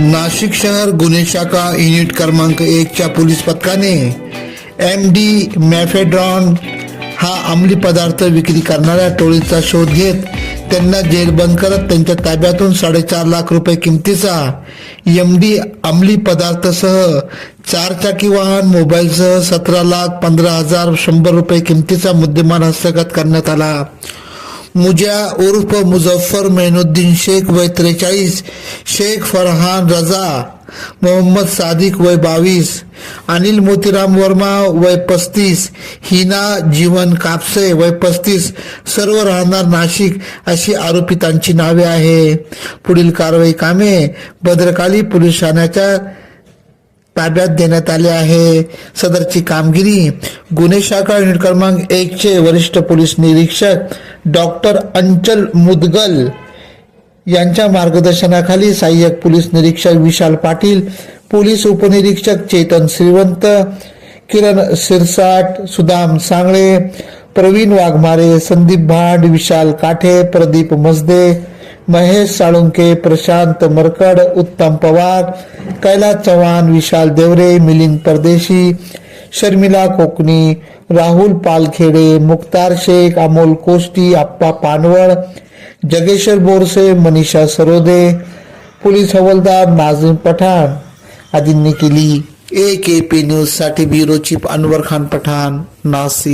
नाशिक शहर गुन्हे शाखा युनिट क्रमांक एकच्या पोलीस पथकाने एम डी मॅफेड्रॉन हा अंमली पदार्थ विक्री करणाऱ्या टोळीचा शोध घेत त्यांना जेरबंद करत त्यांच्या ताब्यातून साडेचार लाख रुपये किमतीचा एम डी अंमली पदार्थसह चारचाकी वाहन मोबाईलसह सतरा लाख पंधरा हजार शंभर रुपये किमतीचा मुद्देमाल हस्तगत करण्यात आला. मुजा उर्फ मुझफ्फर मैनुद्दीन शेख वय त्रेचाळीस शेख फरहान रजा मोहम्मद सादिक वय बावीस अनिल मोतीराम वर्मा वय पस्तीस हिना जीवन कापसे वय पस्तीस सर्व राहणार नाशिक अशी आरोपितांची नावे आहे. पुढील कारवाई कामे भद्रकाली पोलीस ठाण्याच्या ताब्यात देण्यात आले आहे. सदरची कामगिरी गुन्हे शाखा युनिट क्रमांक एक चे वरिष्ठ पोलीस निरीक्षक डॉक्टर अंचल मुदगल यांच्या मार्गदर्शनाखाली सहाय्यक पोलीस निरीक्षक विशाल पाटील पोलीस उपनिरीक्षक चेतन श्रीवंत किरण सिरसाट सुदाम सांगळे प्रवीण वाघमारे संदीप भांड विशाल काठे प्रदीप मसदे महेश साळुंके प्रशांत मरकड उत्तम पवार कैलास चव्हाण विशाल देवरे मिलिंद परदेशी शर्मिला कोकणी राहुल पालखेडे मुक्तार शेख अमोल कोष्टी आप्पा पानवळ जगेश्वर बोरसे मनीषा सरोदे पोलीस हवलदार नाझीम पठाण. आदींनी केली ए के पी न्यूजसाठी ब्युरो चीफ अनवर खान पठाण नाशिक